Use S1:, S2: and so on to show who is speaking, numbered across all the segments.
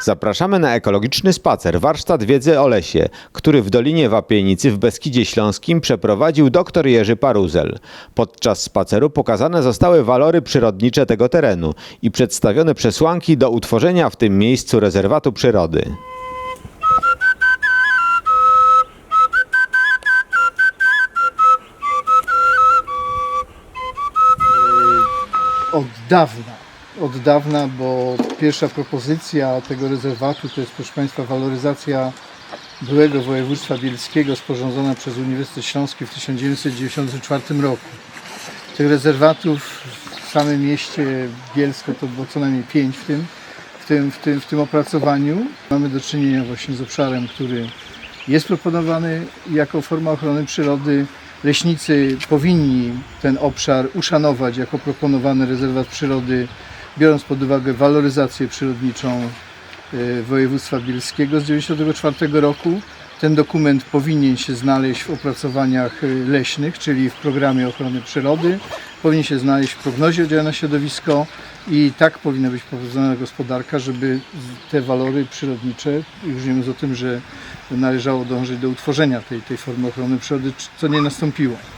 S1: Zapraszamy na ekologiczny spacer, warsztat wiedzy o lesie, który w Dolinie Wapienicy w Beskidzie Śląskim przeprowadził dr Jerzy Paruzel. Podczas spaceru pokazane zostały walory przyrodnicze tego terenu i przedstawione przesłanki do utworzenia w tym miejscu rezerwatu przyrody.
S2: Od dawna, od dawna, bo pierwsza propozycja tego rezerwatu to jest, proszę Państwa, waloryzacja byłego województwa bielskiego sporządzona przez Uniwersytet Śląski w 1994 roku. Tych rezerwatów w samym mieście Bielsko to było co najmniej pięć w tym, w tym, w tym, w tym opracowaniu. Mamy do czynienia właśnie z obszarem, który jest proponowany jako forma ochrony przyrody. Leśnicy powinni ten obszar uszanować jako proponowany rezerwat przyrody, biorąc pod uwagę waloryzację przyrodniczą e, województwa bielskiego z 1994 roku. Ten dokument powinien się znaleźć w opracowaniach e, leśnych, czyli w programie ochrony przyrody. Powinien się znaleźć w prognozie oddziału na środowisko i tak powinna być prowadzona gospodarka, żeby te walory przyrodnicze, już nie mówiąc o tym, że należało dążyć do utworzenia tej, tej formy ochrony przyrody, co nie nastąpiło.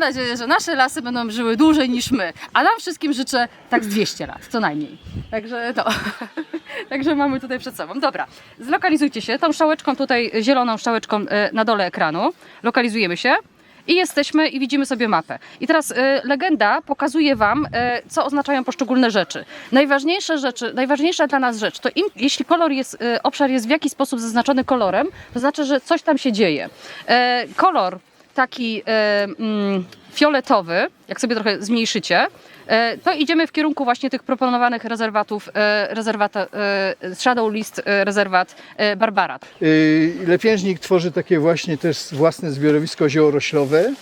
S3: Nadzieję, że nasze lasy będą żyły dłużej niż my, a nam wszystkim życzę tak z 200 lat, co najmniej. Także to. Także mamy tutaj przed sobą. Dobra, zlokalizujcie się tą szałeczką tutaj, zieloną szałeczką e, na dole ekranu. Lokalizujemy się. I jesteśmy i widzimy sobie mapę. I teraz e, legenda pokazuje Wam, e, co oznaczają poszczególne rzeczy. Najważniejsze rzeczy, najważniejsza dla nas rzecz, to im, jeśli kolor jest, e, obszar jest w jakiś sposób zaznaczony kolorem, to znaczy, że coś tam się dzieje. E, kolor taki e, mm, fioletowy, jak sobie trochę zmniejszycie, e, to idziemy w kierunku właśnie tych proponowanych rezerwatów, e, rezerwata, Shadow List, rezerwat Barbarat.
S2: Yy, Lepiężnik tworzy takie właśnie też własne zbiorowisko ziołoroślowe,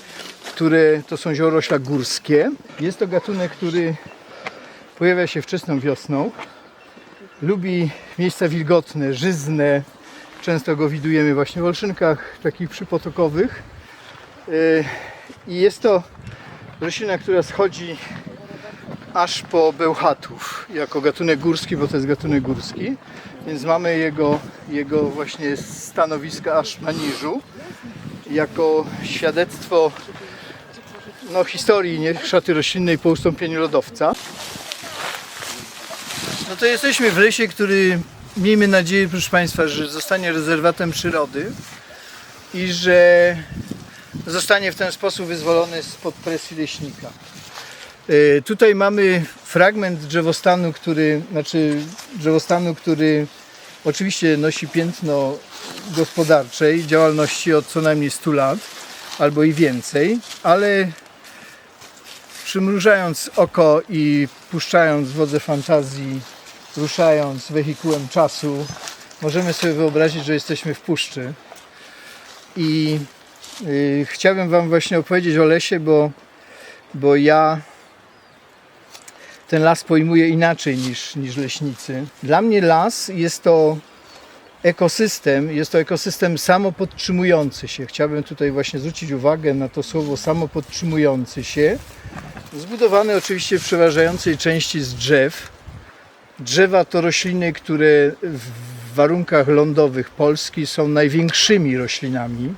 S2: które to są ziołorośla górskie. Jest to gatunek, który pojawia się wczesną wiosną. Lubi miejsca wilgotne, żyzne. Często go widujemy właśnie w olszynkach takich przypotokowych. Yy, I jest to roślina, która schodzi aż po Bełchatów jako gatunek górski, bo to jest gatunek górski. Więc mamy jego, jego właśnie stanowiska aż na niżu jako świadectwo no, historii nie, szaty roślinnej po ustąpieniu lodowca. No to jesteśmy w lesie, który miejmy nadzieję, proszę Państwa, że zostanie rezerwatem przyrody i że zostanie w ten sposób wyzwolony spod presji leśnika. E, Tutaj mamy fragment drzewostanu, który, znaczy drzewostanu, który oczywiście nosi piętno gospodarczej działalności od co najmniej 100 lat albo i więcej, ale przymrużając oko i puszczając wodze fantazji, ruszając wehikułem czasu, możemy sobie wyobrazić, że jesteśmy w puszczy. I chciałbym Wam właśnie opowiedzieć o lesie, bo, bo ja ten las pojmuję inaczej niż, niż leśnicy. Dla mnie las jest to ekosystem, jest to ekosystem samopodtrzymujący się. Chciałbym tutaj właśnie zwrócić uwagę na to słowo samopodtrzymujący się. Zbudowany oczywiście w przeważającej części z drzew. Drzewa to rośliny, które w warunkach lądowych Polski są największymi roślinami.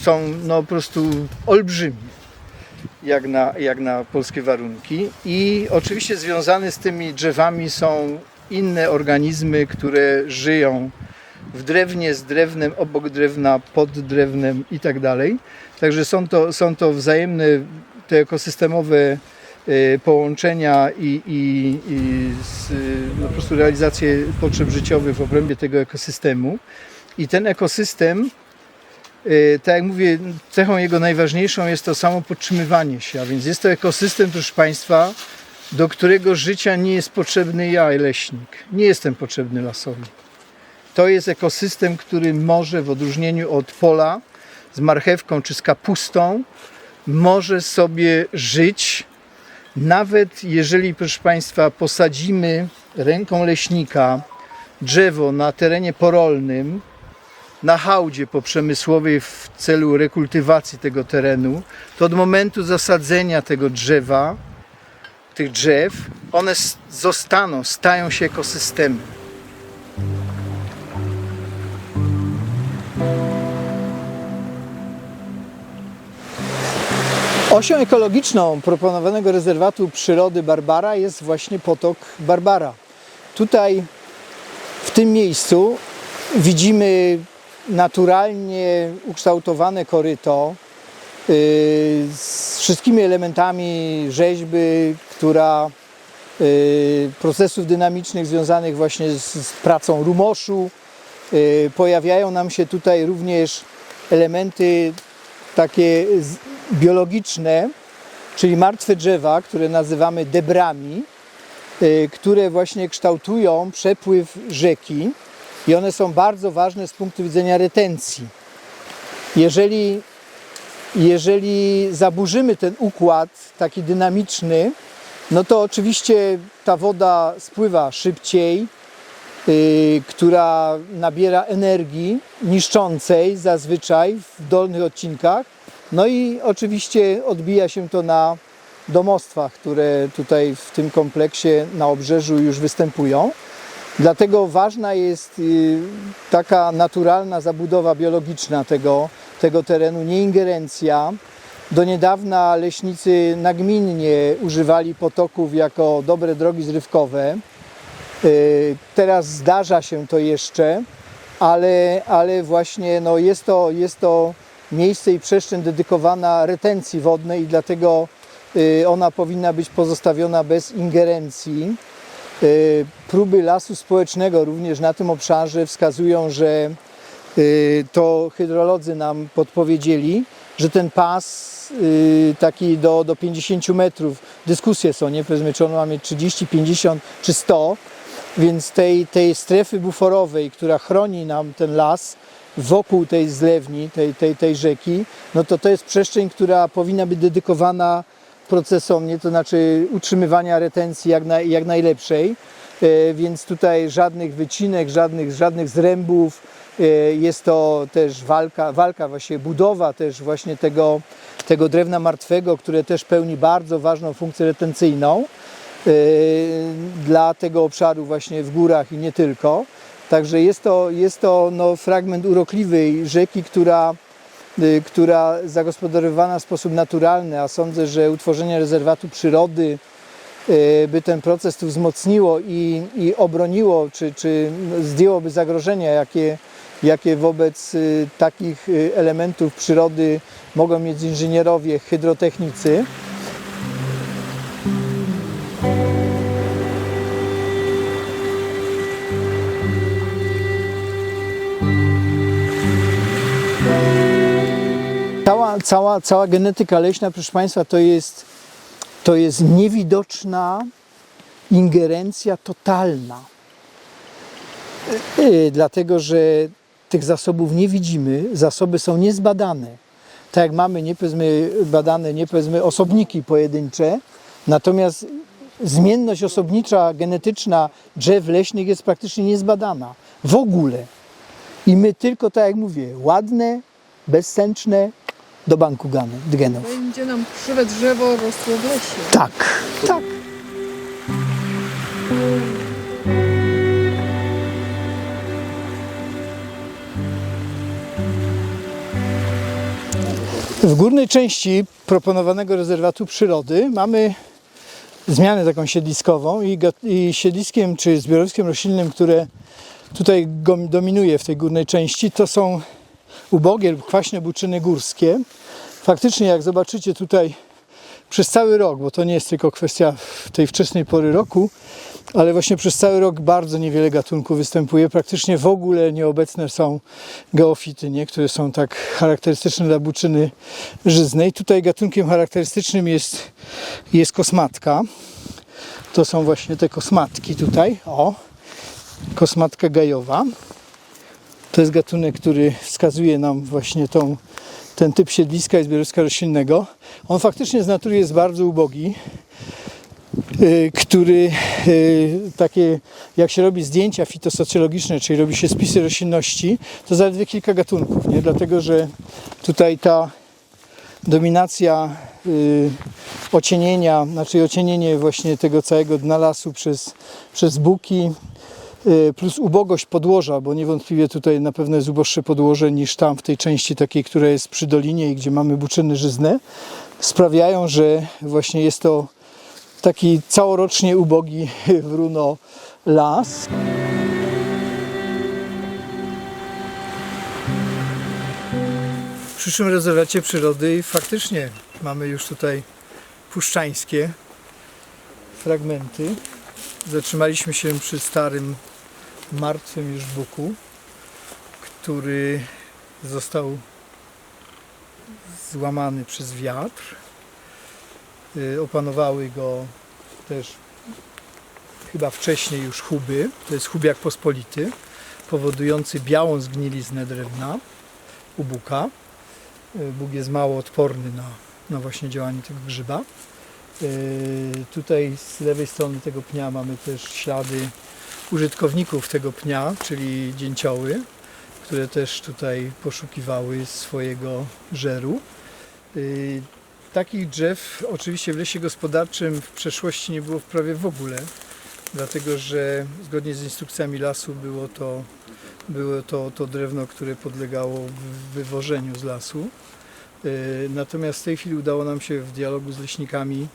S2: Są no po prostu olbrzymie jak na, jak na polskie warunki. I oczywiście związane z tymi drzewami są inne organizmy, które żyją w drewnie, z drewnem, obok drewna, pod drewnem i tak dalej. Także są to, są to wzajemne te ekosystemowe e, połączenia i, i, i z, no, po prostu realizację potrzeb życiowych w obrębie tego ekosystemu. I ten ekosystem tak jak mówię, cechą jego najważniejszą jest to samo podtrzymywanie się, a więc jest to ekosystem, proszę Państwa, do którego życia nie jest potrzebny ja, leśnik. Nie jestem potrzebny lasowi. To jest ekosystem, który może w odróżnieniu od pola z marchewką czy z kapustą, może sobie żyć, nawet jeżeli, proszę Państwa, posadzimy ręką leśnika drzewo na terenie porolnym, na hałdzie poprzemysłowej w celu rekultywacji tego terenu, to od momentu zasadzenia tego drzewa tych drzew, one zostaną, stają się ekosystemem. Osią ekologiczną proponowanego rezerwatu przyrody Barbara jest właśnie potok Barbara. Tutaj w tym miejscu widzimy naturalnie ukształtowane koryto yy, z wszystkimi elementami rzeźby, która yy, procesów dynamicznych związanych właśnie z, z pracą rumoszu. Yy, Pojawiają nam się tutaj również elementy takie biologiczne, czyli martwe drzewa, które nazywamy debrami, y, które właśnie kształtują przepływ rzeki i one są bardzo ważne z punktu widzenia retencji. Jeżeli, jeżeli zaburzymy ten układ taki dynamiczny, no to oczywiście ta woda spływa szybciej, y, która nabiera energii niszczącej zazwyczaj w dolnych odcinkach. No i oczywiście odbija się to na domostwach, które tutaj w tym kompleksie na obrzeżu już występują. Dlatego ważna jest y, taka naturalna zabudowa biologiczna tego, tego terenu, nie ingerencja. Do niedawna leśnicy nagminnie używali potoków jako dobre drogi zrywkowe. Y, Teraz zdarza się to jeszcze, ale, ale właśnie no jest, to, jest to miejsce i przestrzeń dedykowana retencji wodnej i dlatego y, ona powinna być pozostawiona bez ingerencji. Y, Próby lasu społecznego również na tym obszarze wskazują, że y, to hydrolodzy nam podpowiedzieli, że ten pas y, taki do, do 50 metrów, dyskusje są, nie? Powiedzmy, czy on ma mieć 30, 50 czy 100, więc tej, tej strefy buforowej, która chroni nam ten las wokół tej zlewni, tej, tej, tej rzeki, no to to jest przestrzeń, która powinna być dedykowana procesom, nie to znaczy utrzymywania retencji jak, naj, jak najlepszej. E, Więc tutaj żadnych wycinek, żadnych, żadnych zrębów. E, Jest to też walka, walka właśnie budowa też właśnie tego, tego drewna martwego, które też pełni bardzo ważną funkcję retencyjną e, dla tego obszaru właśnie w górach i nie tylko. Także jest to, jest to no, fragment urokliwej rzeki, która, która zagospodarowana w sposób naturalny, a sądzę, że utworzenie rezerwatu przyrody y, by ten proces tu wzmocniło i, i obroniło, czy, czy zdjęłoby zagrożenia, jakie, jakie wobec y, takich y, elementów przyrody mogą mieć inżynierowie, hydrotechnicy. Cała, cała, genetyka leśna, proszę Państwa, to jest, to jest niewidoczna ingerencja totalna. Yy, Dlatego, że tych zasobów nie widzimy, zasoby są niezbadane. Tak jak mamy nie powiedzmy badane, nie osobniki pojedyncze, natomiast zmienność osobnicza, genetyczna drzew leśnych jest praktycznie niezbadana. W ogóle. I my tylko, tak jak mówię, ładne, bezsęczne do banku genów.
S4: Będzie nam krzywe drzewo rosło w lesie.
S2: Tak, tak. W górnej części proponowanego rezerwatu przyrody mamy zmianę taką siedliskową i, i siedliskiem czy zbiorowiskiem roślinnym, które tutaj dominuje w tej górnej części, to są ubogie lub kwaśne buczyny górskie. Faktycznie jak zobaczycie tutaj przez cały rok, bo to nie jest tylko kwestia tej wczesnej pory roku, ale właśnie przez cały rok bardzo niewiele gatunków występuje. Praktycznie w ogóle nieobecne są geofity, nie? które są tak charakterystyczne dla buczyny żyznej. Tutaj gatunkiem charakterystycznym jest, jest kosmatka. To są właśnie te kosmatki tutaj. O, kosmatka gajowa. To jest gatunek, który wskazuje nam właśnie tą, ten typ siedliska i zbiorowiska roślinnego. On faktycznie z natury jest bardzo ubogi, y, który y, takie, jak się robi zdjęcia fitosocjologiczne, czyli robi się spisy roślinności, to zaledwie kilka gatunków, nie? dlatego że tutaj ta, dominacja y, ocienienia, znaczy ocienienie właśnie tego całego dna lasu przez, przez buki, plus ubogość podłoża, bo niewątpliwie tutaj na pewno jest uboższe podłoże niż tam w tej części takiej, która jest przy dolinie i gdzie mamy buczyny żyzne, sprawiają, że właśnie jest to taki całorocznie ubogi w runo las. W przyszłym rezerwacie przyrody faktycznie mamy już tutaj puszczańskie fragmenty. Zatrzymaliśmy się przy starym, martwym już buku, który został złamany przez wiatr. Y, Opanowały go też chyba wcześniej już chuby. To jest chubiak pospolity, powodujący białą zgniliznę drewna u buka. Y, Bóg jest mało odporny na, na właśnie działanie tego grzyba. Y, Tutaj z lewej strony tego pnia mamy też ślady użytkowników tego pnia, czyli dzięcioły, które też tutaj poszukiwały swojego żeru. Y, Takich drzew oczywiście w lesie gospodarczym w przeszłości nie było prawie w ogóle, dlatego że zgodnie z instrukcjami lasu było to, było to, to drewno, które podlegało wy- wywożeniu z lasu. Y, Natomiast w tej chwili udało nam się w dialogu z leśnikami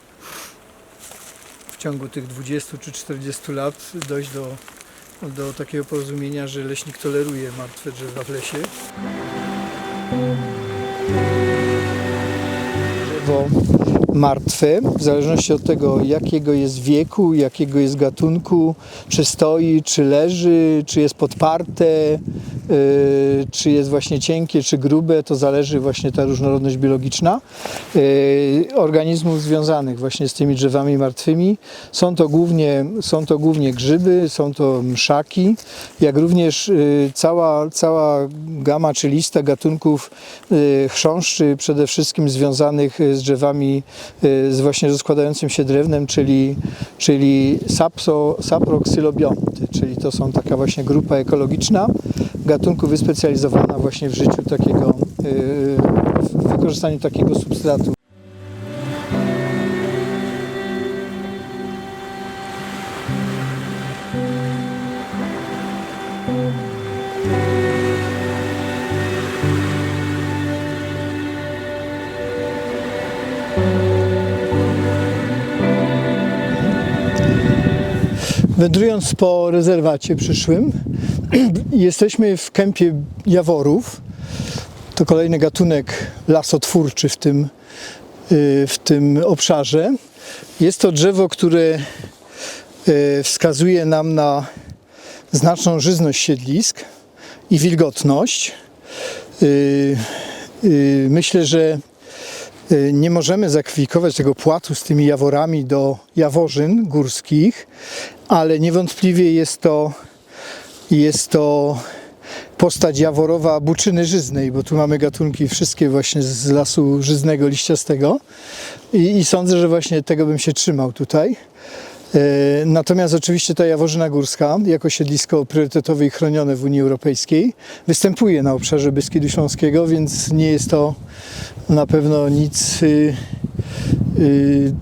S2: ciągu tych 20 czy 40 lat dojść do, do takiego porozumienia, że leśnik toleruje martwe drzewa w lesie. Drzewo martwe, w zależności od tego, jakiego jest wieku, jakiego jest gatunku, czy stoi, czy leży, czy jest podparte, yy, czy jest właśnie cienkie, czy grube, to zależy właśnie ta różnorodność biologiczna yy, organizmów związanych właśnie z tymi drzewami martwymi. Są to głównie, są to głównie grzyby, są to mszaki, jak również yy, cała, cała gama czy lista gatunków chrząszczy, przede wszystkim związanych z drzewami y, z właśnie rozkładającym się drewnem, czyli, czyli sapso, saproxylobionty, czyli to są taka właśnie grupa ekologiczna, gatunku wyspecjalizowana właśnie w życiu takiego, y, w wykorzystaniu takiego substratu. Wędrując po rezerwacie przyszłym, jesteśmy w kępie jaworów. To kolejny gatunek lasotwórczy w tym, y, w tym obszarze. Jest to drzewo, które y, wskazuje nam na znaczną żyzność siedlisk i wilgotność. Y, Myślę, że nie możemy zakwalifikować tego płatu z tymi jaworami do jaworzyn górskich, ale niewątpliwie jest to, jest to postać jaworowa buczyny żyznej, bo tu mamy gatunki wszystkie właśnie z lasu żyznego, liściastego i, i sądzę, że właśnie tego bym się trzymał tutaj. E, Natomiast oczywiście ta jaworzyna górska, jako siedlisko priorytetowe i chronione w Unii Europejskiej, występuje na obszarze Beskidu Śląskiego, więc nie jest to na pewno nic y, y,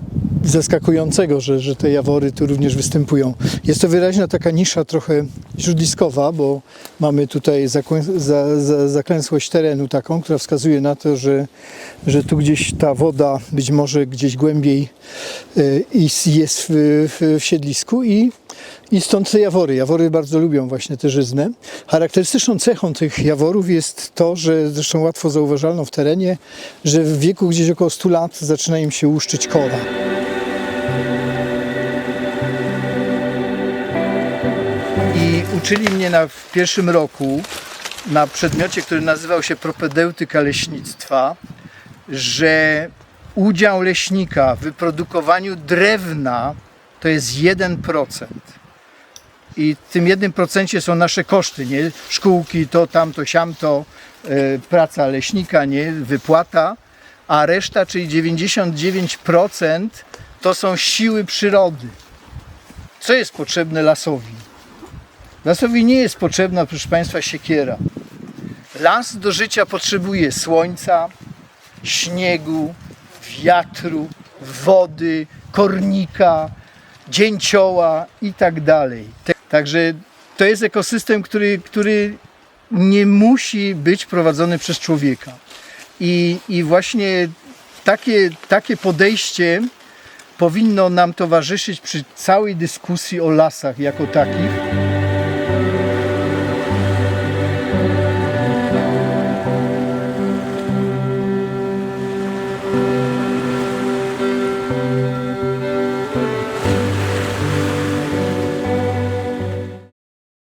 S2: zaskakującego, że, że te jawory tu również występują. Jest to wyraźna taka nisza trochę źródliskowa, bo mamy tutaj zaklęsłość terenu taką, która wskazuje na to, że, że tu gdzieś ta woda być może gdzieś głębiej is- jest w, w, siedlisku i i stąd te jawory. Jawory bardzo lubią właśnie te żyzne. Charakterystyczną cechą tych jaworów jest to, że zresztą łatwo zauważalną w terenie, że w wieku gdzieś około 100 lat zaczyna im się łuszczyć kola. Uczyli mnie na, w pierwszym roku na przedmiocie, który nazywał się propedeutyka leśnictwa, że udział leśnika w wyprodukowaniu drewna to jest 1%. I w tym 1% są nasze koszty, nie? Szkółki, to, tamto, siamto, e, praca leśnika, nie? Wypłata, a reszta, czyli 99% to są siły przyrody. Co jest potrzebne lasowi? Lasowi nie jest potrzebna, proszę Państwa, siekiera. Las do życia potrzebuje słońca, śniegu, wiatru, wody, kornika, dzięcioła i tak dalej. Także to jest ekosystem, który, który nie musi być prowadzony przez człowieka. I, i właśnie takie, takie podejście powinno nam towarzyszyć przy całej dyskusji o lasach jako takich,